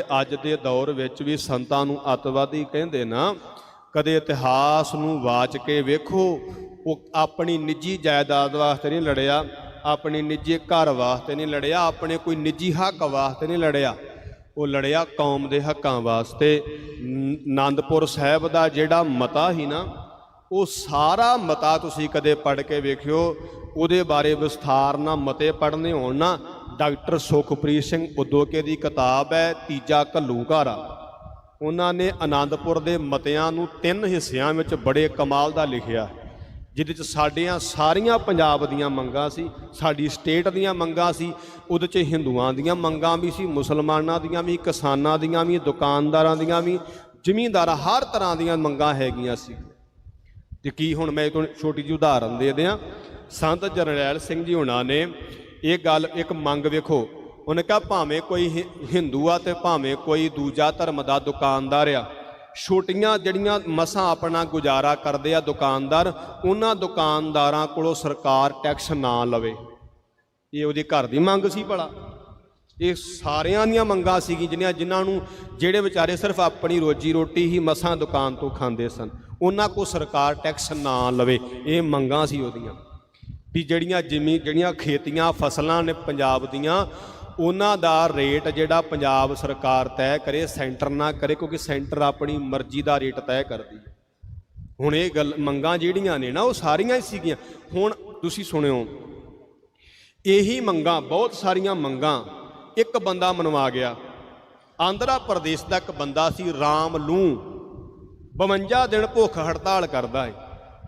ਅੱਜ ਦੇ ਦੌਰ ਵਿੱਚ ਵੀ ਸੰਤਾਂ ਨੂੰ ਅਤਵਾਦੀ ਕਹਿੰਦੇ ਨਾ, ਕਦੇ ਇਤਿਹਾਸ ਨੂੰ ਵਾਚ ਕੇ ਵੇਖੋ, ਉਹ ਆਪਣੀ ਨਿੱਜੀ ਜਾਇਦਾਦ ਵਾਸਤੇ ਨਹੀਂ ਲੜਿਆ, ਆਪਣੀ ਨਿੱਜੀ ਘਰ ਵਾਸਤੇ ਨਹੀਂ ਲੜਿਆ, ਆਪਣੇ ਕੋਈ ਨਿੱਜੀ ਹੱਕ ਵਾਸਤੇ ਨਹੀਂ ਲੜਿਆ। ਉਹ ਲੜਿਆ ਕੌਮ ਦੇ ਹੱਕਾਂ ਵਾਸਤੇ। ਨ- ਆਨੰਦਪੁਰ ਸਾਹਿਬ ਦਾ ਜਿਹੜਾ ਮਤਾ ਹੀ ਨਾ, ਉਹ ਸਾਰਾ ਮਤਾ ਤੁਸੀਂ ਕਦੇ ਪੜ੍ਹ ਕੇ ਵੇਖਿਓ, ਉਹਦੇ ਬਾਰੇ ਵਿਸਥਾਰ ਨਾਲ ਮਤੇ ਪੜ੍ਹਨੇ ਹੋਣ ਨਾ ਡਾਕਟਰ ਸੁਖਪ੍ਰੀਤ ਸਿੰਘ ਉਦੋਕੇ ਦੀ ਕਿਤਾਬ ਹੈ, ਤੀਜਾ ਘੱਲੂਘਾਰਾ। ਉਹਨਾਂ ਨੇ ਆਨੰਦਪੁਰ ਦੇ ਮਤਿਆਂ ਨੂੰ ਤਿੰਨ ਹਿੱਸਿਆਂ ਵਿੱਚ ਬੜੇ ਕਮਾਲ ਦਾ ਲਿਖਿਆ। ਜਿਹਦੇ ਚ ਸਾਡੀਆਂ ਸਾਰੀਆਂ ਪੰਜਾਬ ਦੀਆਂ ਮੰਗਾਂ ਸੀ, ਸਾਡੀ ਸਟੇਟ ਦੀਆਂ ਮੰਗਾਂ ਸੀ, ਉਹਦੇ ਚ ਹਿੰਦੂਆਂ ਦੀਆਂ ਮੰਗਾਂ ਵੀ ਸੀ, ਮੁਸਲਮਾਨਾਂ ਦੀਆਂ ਵੀ, ਕਿਸਾਨਾਂ ਦੀਆਂ ਵੀ, ਦੁਕਾਨਦਾਰਾਂ ਦੀਆਂ ਵੀ, ਜ਼ਮੀਂਦਾਰਾਂ ਹਰ ਤਰ੍ਹਾਂ ਦੀਆਂ ਮੰਗਾਂ ਹੈਗੀਆਂ ਸੀ। ਤੇ ਕੀ ਹੁਣ ਮੈਂ ਤੁਹਾਨੂੰ ਛੋਟੀ ਜਿਹੀ ਉਦਾਹਰਨ ਦੇ ਦਿਆਂ। ਸੰਤ ਜਰਨੈਲ ਸਿੰਘ ਜੀ ਹੁਣਾਂ ਨੇ ਇਹ ਗੱਲ ਇੱਕ ਮੰਗ ਵੇਖੋ। ਉਹਨੇ ਕਿਹਾ, ਭਾਵੇਂ ਕੋਈ ਹਿ- ਹਿੰਦੂ ਆ ਤੇ ਭਾਵੇਂ ਕੋਈ ਦੂਜਾ ਧਰਮ ਦਾ ਦੁਕਾਨਦਾਰ ਆ, ਛੋਟੀਆਂ ਜਿਹੜੀਆਂ ਮਸਾਂ ਆਪਣਾ ਗੁਜ਼ਾਰਾ ਕਰਦੇ ਆ ਦੁਕਾਨਦਾਰ, ਉਹਨਾਂ ਦੁਕਾਨਦਾਰਾਂ ਕੋਲੋਂ ਸਰਕਾਰ ਟੈਕਸ ਨਾ ਲਵੇ। ਇਹ ਉਹਦੇ ਘਰ ਦੀ ਮੰਗ ਸੀ ਭਲਾ। ਇਹ ਸਾਰਿਆਂ ਦੀਆਂ ਮੰਗਾਂ ਸੀਗੀ ਜਿਹੜੀਆਂ, ਜਿਨ੍ਹਾਂ ਨੂੰ ਜਿਹੜੇ ਵਿਚਾਰੇ ਸਿਰਫ ਆਪਣੀ ਰੋਜੀ ਰੋਟੀ ਹੀ ਮਸਾਂ ਦੁਕਾਨ ਤੋਂ ਖਾਂਦੇ ਸਨ, ਉਹਨਾਂ ਕੋ ਸਰਕਾਰ ਟੈਕਸ ਨਾ ਲਵੇ। ਇਹ ਮੰਗਾਂ ਸੀ ਉਹਦੀਆਂ। ਵੀ ਜਿਹੜੀਆਂ ਜਿਮੀ ਜਿਹੜੀਆਂ ਖੇਤੀਆਂ, ਫਸਲਾਂ ਨੇ ਪੰਜਾਬ ਦੀਆਂ, ਉਹਨਾਂ ਦਾ ਰੇਟ ਜਿਹੜਾ ਪੰਜਾਬ ਸਰਕਾਰ ਤੈਅ ਕਰੇ, ਸੈਂਟਰ ਨਾ ਕਰੇ, ਕਿਉਂਕਿ ਸੈਂਟਰ ਆਪਣੀ ਮਰਜ਼ੀ ਦਾ ਰੇਟ ਤੈਅ ਕਰਦੀ ਹੈ। ਹੁਣ ਇਹ ਗੱਲ, ਮੰਗਾਂ ਜਿਹੜੀਆਂ ਨੇ ਨਾ, ਉਹ ਸਾਰੀਆਂ ਹੀ ਸੀਗੀਆਂ। ਹੁਣ ਤੁਸੀਂ ਸੁਣਿਓ, ਇਹੀ ਮੰਗਾਂ, ਬਹੁਤ ਸਾਰੀਆਂ ਮੰਗਾਂ, ਇੱਕ ਬੰਦਾ ਮਨਵਾ ਗਿਆ। ਆਂਧਰਾ ਪ੍ਰਦੇਸ਼ ਦਾ ਇੱਕ ਬੰਦਾ ਸੀ, ਰਾਮ ਲੂ। 52 ਦਿਨ ਭੁੱਖ ਹੜਤਾਲ ਕਰਦਾ ਹੈ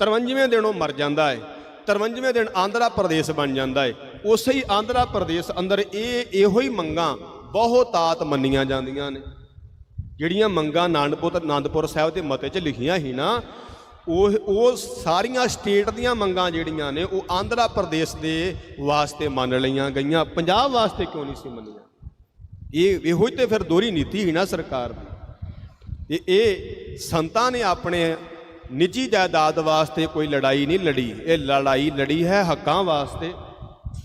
53ਵੇਂ ਦਿਨ ਉਹ ਮਰ ਜਾਂਦਾ ਹੈ 53ਵੇਂ ਦਿਨ ਆਂਧਰਾ ਪ੍ਰਦੇਸ਼ ਬਣ ਜਾਂਦਾ ਏ। ਉਸੇ ਹੀ ਆਂਧਰਾ ਪ੍ਰਦੇਸ਼ ਅੰਦਰ ਇਹ ਇਹੋ ਹੀ ਮੰਗਾਂ ਬਹੁਤਾਤ ਮੰਨੀਆਂ ਜਾਂਦੀਆਂ ਨੇ। ਜਿਹੜੀਆਂ ਮੰਗਾਂ ਆਨੰਦਪੁਰ ਆਨੰਦਪੁਰ ਸਾਹਿਬ ਦੇ ਮਤੇ 'ਚ ਲਿਖੀਆਂ ਸੀ ਨਾ, ਉਹ ਉਹ ਸਾਰੀਆਂ ਸਟੇਟ ਦੀਆਂ ਮੰਗਾਂ ਜਿਹੜੀਆਂ ਨੇ, ਉਹ ਆਂਧਰਾ ਪ੍ਰਦੇਸ਼ ਦੇ ਵਾਸਤੇ ਮੰਨ ਲਈਆਂ ਗਈਆਂ। ਪੰਜਾਬ ਵਾਸਤੇ ਕਿਉਂ ਨਹੀਂ ਸੀ ਮੰਨੀਆਂ? ਇਹ, ਇਹੋ ਹੀ ਤੇ ਫਿਰ ਦੋਹਰੀ ਨੀਤੀ ਹੀ ਨਾ ਸਰਕਾਰ ਦੀ। ਇਹ ਸੰਤਾਂ ਨੇ ਆਪਣੇ ਨਿੱਜੀ ਜਾਇਦਾਦ ਵਾਸਤੇ ਕੋਈ ਲੜਾਈ ਨਹੀਂ ਲੜੀ। ਇਹ ਲੜਾਈ ਲੜੀ ਹੈ ਹੱਕਾਂ ਵਾਸਤੇ।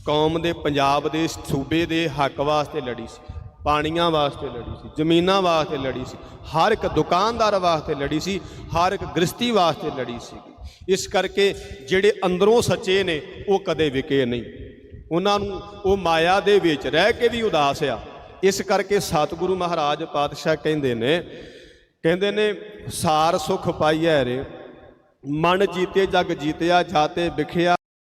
ਕੌਮ ਦੇ, ਪੰਜਾਬ ਦੇ, ਸੂਬੇ ਦੇ ਹੱਕ ਵਾਸਤੇ ਲੜੀ ਸੀ। ਪਾਣੀਆਂ ਵਾਸਤੇ ਲੜੀ ਸੀ। ਜ਼ਮੀਨਾਂ ਵਾਸਤੇ ਲੜੀ ਸੀ। ਹਰ ਇੱਕ ਦੁਕਾਨਦਾਰ ਵਾਸਤੇ ਲੜੀ ਸੀ। ਹਰ ਇੱਕ ਗ੍ਰਸਤੀ ਵਾਸਤੇ ਲੜੀ ਸੀ। ਇਸ ਕਰਕੇ ਜਿਹੜੇ ਅੰਦਰੋਂ ਸੱਚੇ ਨੇ, ਉਹ ਕਦੇ ਵਿਕੇ ਨਹੀਂ। ਉਹਨਾਂ ਨੂੰ ਉਹ ਮਾਇਆ ਦੇ ਵਿੱਚ ਰਹਿ ਕੇ ਵੀ ਉਦਾਸ ਆ। ਇਸ ਕਰਕੇ ਸਤਿਗੁਰੂ ਮਹਾਰਾਜ ਪਾਤਸ਼ਾਹ ਕਹਿੰਦੇ ਨੇ ਕਹਿੰਦੇ ਨੇ ਸਾਰ ਸੁਖ ਪਾਈਐ ਰੇ ਮਨ ਜੀਤੇ ਜਗ ਜੀਤਿਆ ਜਾਤੇ ਵਿਖਿਆ